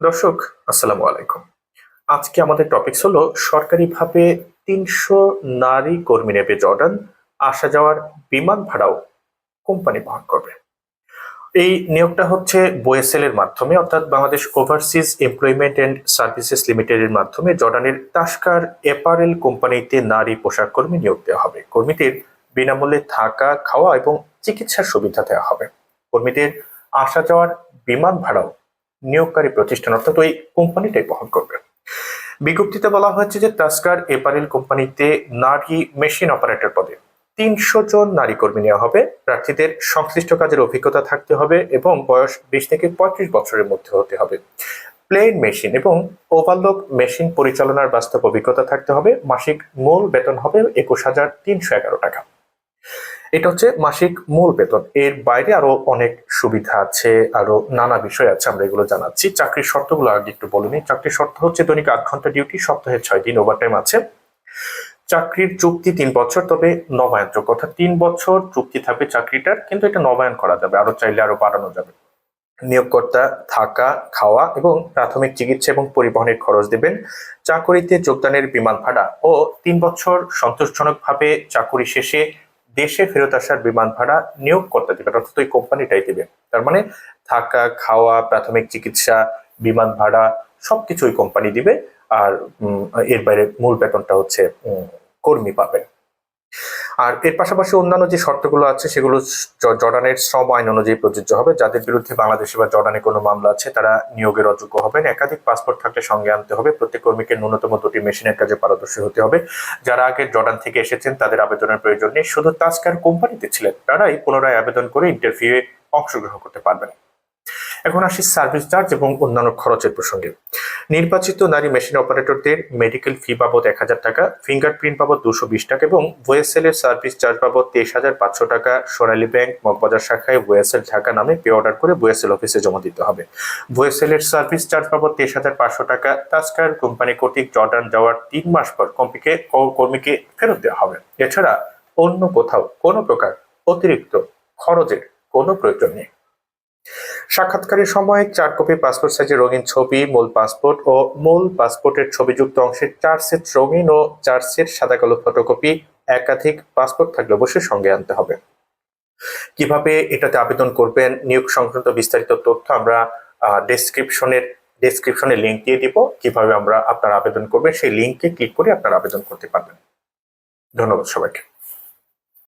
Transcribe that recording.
দর্শক, আসসালামু আলাইকুম। আজকে আমাদের টপিকস হলো সরকারিভাবে তিনশো নারী কর্মী নেবে জর্ডান, আসা যাওয়ার বিমান ভাড়াও কোম্পানি বহন করবে। এই নিয়োগটা হচ্ছে বোয়েসেল এর মাধ্যমে, অর্থাৎ Bangladesh overseas employment and services লিমিটেডের মাধ্যমে জর্ডানের তাস্কার অ্যাপারেল কোম্পানিতে নারী পোশাক কর্মী নিয়োগ দেওয়া হবে। কর্মীদের বিনামূল্যে থাকা, খাওয়া এবং চিকিৎসার সুবিধা দেওয়া হবে। কর্মীদের আসা যাওয়ার বিমান ভাড়াও নিয়োগকারী প্রতিষ্ঠান, অর্থাৎ ওই কোম্পানিটাই বহন করবে। বিজ্ঞপ্তিতে বলা হয়েছে যে তাস্কার এপারেল কোম্পানিতে নারী মেশিন অপারেটর পদে তিনশো জন নারী কর্মী নেওয়া হবে। প্রার্থীদের সংশ্লিষ্ট কাজের অভিজ্ঞতা থাকতে হবে এবং বয়স বিশ থেকে পঁয়ত্রিশ বছরের মধ্যে হতে হবে। প্লেন মেশিন এবং ওভারলোক মেশিন পরিচালনার বাস্তব অভিজ্ঞতা থাকতে হবে। মাসিক মূল বেতন হবে একুশ হাজার তিনশো এগারো টাকা। এটা হচ্ছে মাসিক মূল বেতন। এর বাইরে আরও অনেক সুবিধা আছে, আরও নানা বিষয় আছে আমরা এগুলো জানাচ্ছি। চাকরির শর্তগুলো আগে একটু বলে নিই। চাকরির শর্ত হচ্ছে দৈনিক আট ঘণ্টা ডিউটি, সপ্তাহে ছয় দিন ওভারটাইম আছে। চাকরির চুক্তি তিন বছর, তবে নবায়নযোগ্য। অর্থাৎ তিন বছর চুক্তি থাকবে চাকরিটার, কিন্তু এটা নবায়ন করা যাবে, আরও চাইলে আরও বাড়ানো যাবে। নিয়োগকর্তা থাকা, খাওয়া এবং প্রাথমিক চিকিৎসা এবং পরিবহনের খরচ দেবেন। চাকরিতে যোগদানের বিমান ভাড়া ও তিন বছর সন্তোষজনকভাবে চাকরি শেষে দেশে ফেরত আসার বিমান ভাড়া নিয়োগ করতে দেবে, অর্থাৎ ওই কোম্পানিটাই দেবে। তার মানে থাকা, খাওয়া, প্রাথমিক চিকিৎসা, বিমান ভাড়া, সবকিছু ওই কোম্পানি দিবে। আর এর বাইরে মূল বেতনটা হচ্ছে কর্মী পাবে আর এর পাশাপাশি অন্যান্য যে শর্তগুলো আছে, সেগুলো জর্ডানের শ্রম আইন অনুযায়ী প্রযোজ্য হবে। যাদের বিরুদ্ধে বাংলাদেশে বা জর্ডানে কোনো মামলা আছে, তারা নিয়োগের অযোগ্য হবেন। একাধিক পাসপোর্ট থাকলে সঙ্গে আনতে হবে। প্রত্যেক কর্মীকে ন্যূনতম দুটি মেশিনের কাজে পারদর্শী হতে হবে। যারা আগে জর্ডান থেকে এসেছেন, তাদের আবেদনের প্রয়োজন নেই। শুধু তাস্কার কোম্পানিতে ছিলেন, তারাই পুনরায় আবেদন করে ইন্টারভিউয়ে অংশগ্রহণ করতে পারবেন। এখন আসি সার্ভিস চার্জ এবং অন্যান্য খরচের প্রসঙ্গে। নির্বাচিত নারী মেশিন অপারেটরদের মেডিকেল ফি বাবদ এক হাজার টাকা, ফিঙ্গারপ্রিন্ট বাবদ দুশো বিশ টাকা এবং ওয়েসেল এর সার্ভিস চার্জ বাবদ তেইশ হাজার পাঁচশো টাকা। সোনালী ব্যাংক, মগবাজার শাখায় ওয়েসেল ঢাকা নামে পে অর্ডার করে ওয়েসেল অফিসে জমা দিতে হবে। ওয়েসেল এর সার্ভিস চার্জ বাবদ তেইশ হাজার পাঁচশো টাকা তাস্কার কোম্পানি কর্তৃক জর্ডান যাওয়ার তিন মাস পর কর্মীকে কর্মীকে ফেরত দেওয়া হবে। এছাড়া অন্য কোথাও কোনো প্রকার অতিরিক্ত খরচের কোনো প্রয়োজন নেই। সাক্ষাৎকারের সময় চার কপি পাসপোর্ট সাইজের রঙিন ছবি, মূল পাসপোর্ট ও মূল পাসপোর্টের ছবিযুক্ত অংশের চার সেট রঙিন ও চার সেট সাদা কালো ফটোকপি একাধিক পাসপোর্ট থাকলে অবশ্যই সঙ্গে আনতে হবে। কীভাবে এটাতে আবেদন করবেন, নিয়োগ সংক্রান্ত বিস্তারিত তথ্য আমরা ডেসক্রিপশনের ডেসক্রিপশনে লিঙ্ক দিয়ে দিব। কীভাবে আমরা আপনার আবেদন করবেন, সেই লিঙ্কে ক্লিক করে আপনার আবেদন করতে পারবেন। ধন্যবাদ সবাইকে।